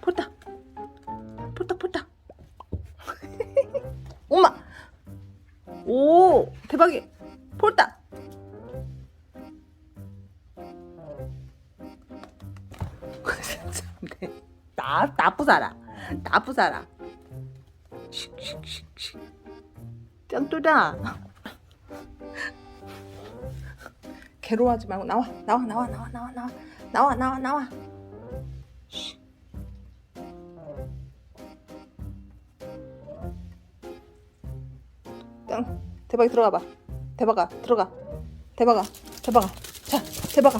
폴딱 폴딱 폴딱 엄마! 오 대박이. 폴딱 네. 나 나쁘사라. 나쁘사라 슉슉슉슉 짱돌아. 괴로워하지 말고 나와 나와 나와 나와 나와 나와. 나와 나와 나와. 슉. 짱 대박이 들어가 봐. 대박아 들어가. 대박아 대박아. 자 대박아.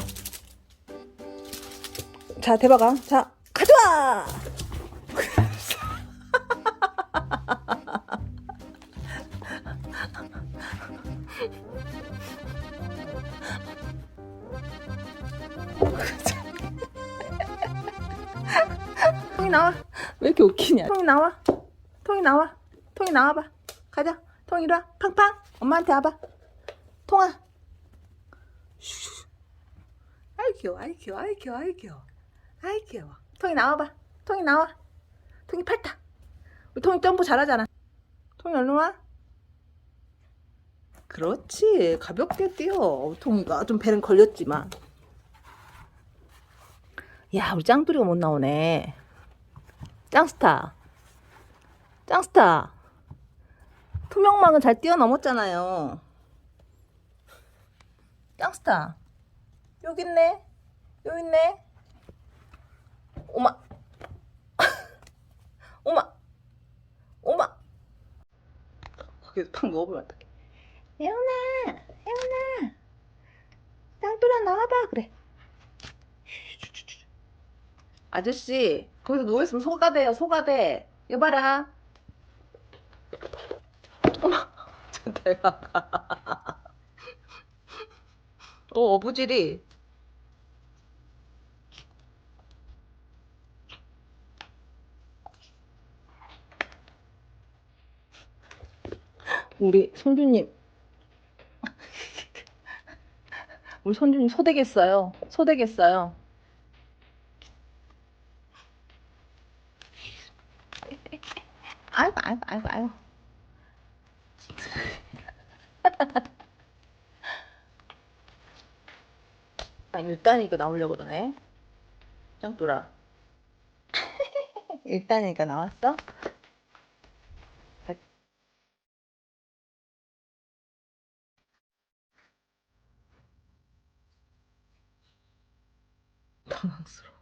자 대박아. 자 가져와 통이 나와. 왜 이렇게 웃기냐? 통이 나와. 통이 나와. 통이 나와봐. 가자. 통이 이리 와. 팡팡. 엄마한테 와봐. 통아. 아이 귀여워. 아이 귀여워. 아이 귀여워. 아이 귀여워. 아이 귀여워. 통이 나와봐. 통이 나와. 통이 팔다. 우리 통이 점프 잘하잖아. 통이 얼른 와. 그렇지. 가볍게 뛰어 통이가 좀 배는 걸렸지만. 야 우리 짱돌이가 못 나오네 짱스타. 짱스타. 투명망은 잘 뛰어넘었잖아요. 짱스타. 여기 있네. 여기 있네. 오마. 오마. 오마. 거기서 팍 넣어보면 어떡해? 혜연아 혜연아. 짱돌아 나와봐. 그래 아저씨 거기서 누워있으면 소가 돼요 소가 돼 여봐라. 어머 저 대박 어 어부질이 우리 손주님. 우리 손주님 소되겠어요. 소되겠어요 아이고 아이고 아이고 아이고. 아 일단이니까 나오려고 그러네. 짱돌아. 일단이니까 나왔어? 당황스러워